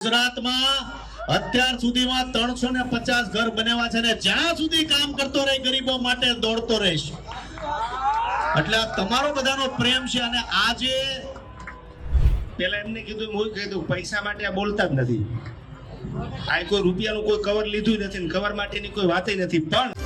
ગુજરાતમાં અત્યાર સુધીમાં ત્રણસો ને પચાસ ઘર બનેવા છે ને જ્યાં સુધી કામ કરતો રહે, ગરીબો માટે દોડતો રહીશ. એટલે તમારો બધાનો પ્રેમ છે અને આજે પેલા એમને કીધું હું કીધું, પૈસા માટે આ બોલતા જ નથી. આ કોઈ રૂપિયાનું કોઈ કવર લીધું નથી કવર માટેની કોઈ વાત નથી. પણ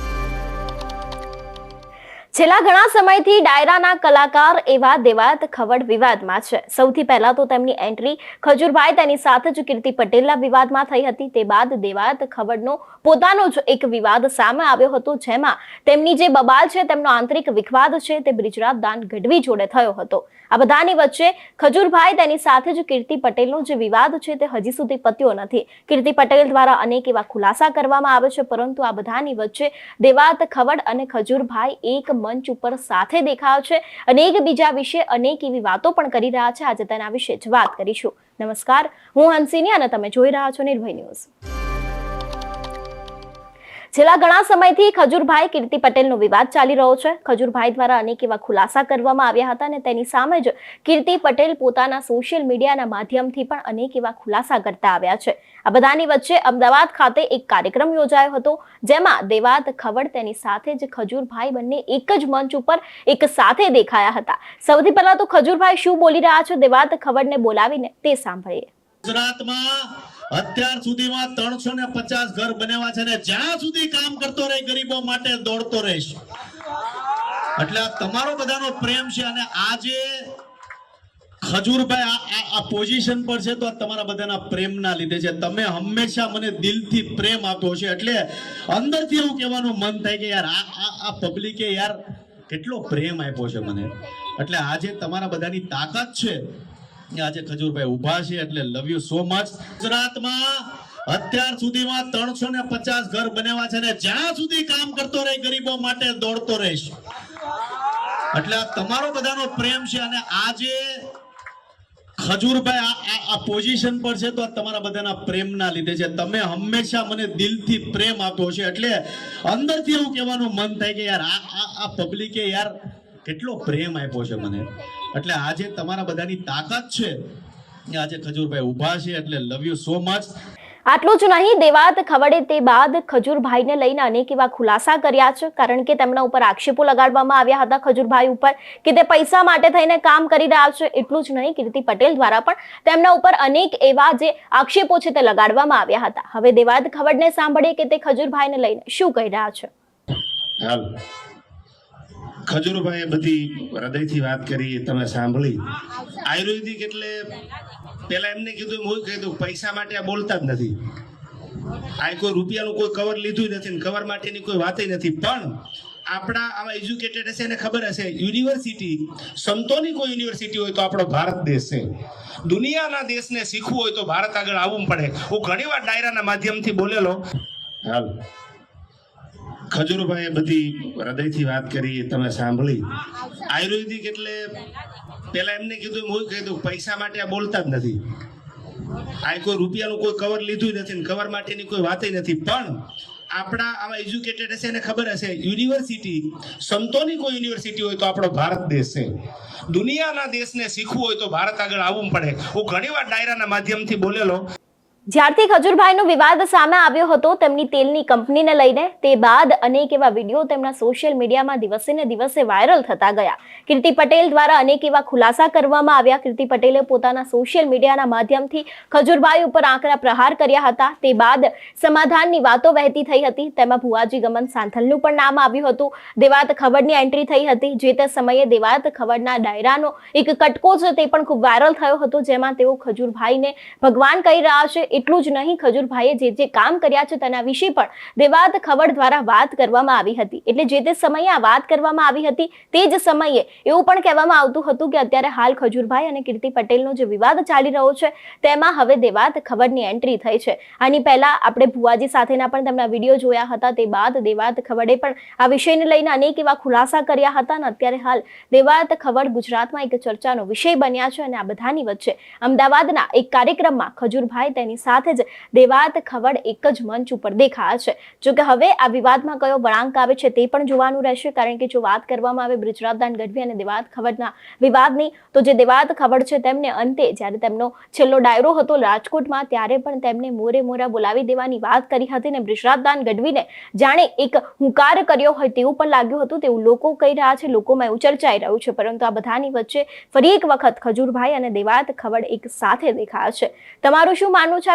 છેલ્લા ઘણા સમયથી ડાયરાના કલાકાર એવા દેવાત ખવડ વિવાદમાં છે. સૌથી પહેલા તો તેમની એન્ટ્રી ખજુરભાઈ, તેની સાથે જ કીર્તિ પટેલના વિવાદમાં થઈ હતી. તે બાદ દેવાત ખવડનો પોતાનો જ એક વિવાદ સામે આવ્યો હતો, જેમાં તેમની જે બબાલ છે, તેમનો આંતરિક વિખવાદ છે, તે બ્રિજરાજ દાન ગઢવી જોડે થયો હતો. આ બધાની વચ્ચે ખજુરભાઈ, તેની સાથે જ કીર્તિ પટેલનો જે વિવાદ છે, તે હજી સુધી પત્યો નથી. કીર્તિ પટેલ દ્વારા અનેક એવા ખુલાસા કરવામાં આવે છે, પરંતુ આ બધાની વચ્ચે દેવાત ખવડ અને ખજુરભાઈ એક મંચ ઉપર સાથે દેખાયો છે. અને એકબીજા વિશે અનેક એવી વાતો પણ કરી રહ્યા છે. આજે તેના વિશે જ વાત કરીશું. નમસ્કાર. હું હંસિની અને તમે જોઈ રહ્યા છો નિર્ભય ન્યૂઝ. છેલ્લા ઘણા સમયથી ખજૂરભાઈ કીર્તિ પટેલનો વિવાદ ચાલી રહ્યો છે. ખજુરભાઈ દ્વારા અનેક એવા ખુલાસા કરવામાં આવ્યા હતા અને તેની સામે જ કીર્તિ પટેલ પોતાના સોશિયલ મીડિયાના માધ્યમથી પણ અનેક એવા ખુલાસા કરતા આવ્યા છે. આ બધાની વચ્ચે અમદાવાદ ખાતે એક કાર્યક્રમ યોજાયો હતો, જેમાં દેવાત ખવડ તેની સાથે જ ખજૂરભાઈ બંને એક જ મંચ ઉપર એક સાથે દેખાયા હતા. સૌથી પહેલા તો ખજૂરભાઈ શું બોલી રહ્યા છે? દેવાત ખવડને બોલાવીને તે સાંભળીએ. ગુજરાતમાં અત્યાર સુધીમાં ત્રણસો ને પચાસ ઘર બનેવા છે ને જ્યાં સુધી કામ કરતો રહે ગરીબો માટે દોડતો રહીશ. એટલે તમારો બધાનો પ્રેમ છે અને આજે ખજૂરભાઈ આ- પોઝિશન પર છે તો તમારા બધાના પ્રેમના લીધે છે. તમે હંમેશા મને દિલથી પ્રેમ આપ્યો છે. એટલે અંદરથી એવું કહેવાનું મન થાય કે યાર આ આ પબ્લિકે યાર કેટલો પ્રેમ આપ્યો છે મને. એટલે આજે તમારા બધાની તાકાત છે આજે ખજૂરભાઈ ઊભા છે એટલે લવ યુ સો મચ ગુજરાતમાં અત્યાર સુધીમાં ત્રણસો ને પચાસ ઘર બનેવા છે ને જ્યાં સુધી કામ કરતો રહે ગરીબો માટે દોડતો રહીશ. એટલે તમારો બધાનો પ્રેમ છે અને આજે ખજૂરભાઈ આ- પોઝિશન પર છે તો તમારા બધાના પ્રેમના લીધે છે. તમે હંમેશા મને દિલથી પ્રેમ આપ્યો છે. એટલે અંદરથી એવું કહેવાનું મન થાય કે યાર આ આ પબ્લિકે યાર કેટલો પ્રેમ આપ્યો છે મને. એટલે આજે તમારા બધાની તાકાત છે. આજે ખજૂરભાઈ ઊભા છે એટલે લવ યુ સો મચ આટલું જ નહીં દેવાત ખવડે તે બાદ ખજૂરભાઈને લઈને અનેક એવા ખુલાસા કર્યા છે કારણ કે તેમના ઉપર આક્ષેપો લગાડવામાં આવ્યા હતા ખજૂરભાઈ ઉપર કે તે પૈસા માટે થઈને કામ કરી રહ્યા છે. એટલું જ નહીં કીર્તિ પટેલ દ્વારા પણ તેમના ઉપર અનેક એવા જે આક્ષેપો છે તે લગાડવામાં આવ્યા હતા. હવે દેવાત ખવડને સાંભળીએ કે તે ખજૂરભાઈને લઈને શું કહી રહ્યા છે? હાલ. ખજૂરભાઈએ બધી હૃદયથી વાત કરી, તમે સાંભળી. આયુર્વેદિક એટલે પેલા એમને કીધું, હું કીધું પૈસા માટે આ બોલતા જ નથી. આ કોઈ રૂપિયાનું કોઈ કવર લીધું નથી કવર માટેની કોઈ વાત નથી. પણ આપણા આમાં એજ્યુકેટેડ હશે એને ખબર હશે યુનિવર્સિટી સંતોની કોઈ યુનિવર્સિટી હોય તો આપણો ભારત દેશ છે. દુનિયાના દેશને શીખવું હોય તો ભારત આગળ આવવું પડે. હું ઘણીવાર ડાયરાના માધ્યમથી બોલેલો. હાલ. ખજૂરભાઈએ બધી હૃદયથી વાત કરી, તમે સાંભળી. આયુર્વેદિક એટલે પેલા એમને કીધું હું કીધું, પૈસા માટે આ બોલતા જ નથી. આ કોઈ રૂપિયાનું કોઈ કવર લીધું નથી કવર માટેની કોઈ વાત નથી. પણ આપણા આમાં એજ્યુકેટેડ હશે એને ખબર હશે યુનિવર્સિટી સંતોની કોઈ યુનિવર્સિટી હોય તો આપણો ભારત દેશ છે. દુનિયાના દેશને શીખવું હોય તો ભારત આગળ આવવું પડે. હું ઘણીવાર ડાયરાના માધ્યમથી બોલેલો. જ્યારથી ખજૂરભાઈનો વિવાદ સામે આવ્યો હતો, તેમની તેલની કંપનીને લઈને તે બાદ અનેક એવા વીડિયો તેમના સોશિયલ મીડિયામાં દિવસે ને દિવસે વાયરલ થતા ગયા. કીર્તિ પટેલ દ્વારા અનેક એવા ખુલાસા કરવામાં આવ્યા. કીર્તિ પટેલે પોતાના સોશિયલ મીડિયાના માધ્યમથી ખજૂરભાઈ ઉપર આંકરા પ્રહાર કર્યા હતા. તે બાદ સમાધાનની વાતો વહેતી થઈ હતી. તેમાં ભુવાજી ગમન સાંથલનું પણ નામ આવ્યું હતું. દેવાત ખબરની એન્ટ્રી થઈ હતી. જે તે સમયે દેવાત ખબરના ડાયરાનો એક કટકો છે તે પણ ખૂબ વાયરલ થયો હતો, જેમાં તેઓ ખજૂરભાઈને ભગવાન કહી રહ્યા છે. એટલું જ નહીં, ખજૂરભાઈએ જે જે કામ કર્યા છે તેના વિશે પણ દેવાત ખવડ દ્વારા વાત કરવામાં આવી હતી. એટલે જે તે સમયે આ વાત કરવામાં આવી હતી, તે જ સમયે એવું પણ કહેવામાં આવતું હતું કે અત્યારે હાલ ખજૂરભાઈ અને કીર્તિ પટેલનો જે વિવાદ ચાલી રહ્યો છે, તેમાં હવે દેવાત ખવડની એન્ટ્રી થઈ છે. આની પહેલા આપણે ભુવાજી સાથેના પણ તેમના વીડિયો જોયા હતા, તે બાદ દેવાત ખવડે પણ આ વિષયને લઈને અનેક એવા ખુલાસા કર્યા હતા અને અત્યારે હાલ દેવાત ખવડ ગુજરાતમાં એક ચર્ચાનો વિષય બન્યા છે અને આ બધાની વચ્ચે અમદાવાદના એક કાર્યક્રમમાં ખજૂરભાઈ તેની સાથે જ દેવાત ખવડ એક જ મંચ ઉપર દેખાયા છે. જોકે હવે આ વિવાદમાં કયો વળાંક આવે છે તે પણ જોવાનું રહેશે, કારણ કે જો વાત કરવામાં આવે બ્રિજરાજદાન ગઢવી અને દેવાત ખવડના વિવાદની, તો જે દેવાત ખવડ છે તેમને અંતે જ્યારે તેમનો છેલ્લો ડાયરો હતો રાજકોટમાં, ત્યારે પણ તેમને મોરે મોરા બોલાવી દેવાની વાત કરી હતી ને બ્રિજરાજદાન ગઢવીને જાણે એક હુંકાર કર્યો હોય તેવું પણ લાગ્યું હતું. તેવું લોકો કહી રહ્યા છે, લોકોમાં એવું ચર્ચાઈ રહ્યું છે, પરંતુ આ બધાની વચ્ચે ફરી એક વખત ખજૂરભાઈ અને દેવાત ખવડ એક સાથે દેખાયા છે. તમારું શું માનવું છે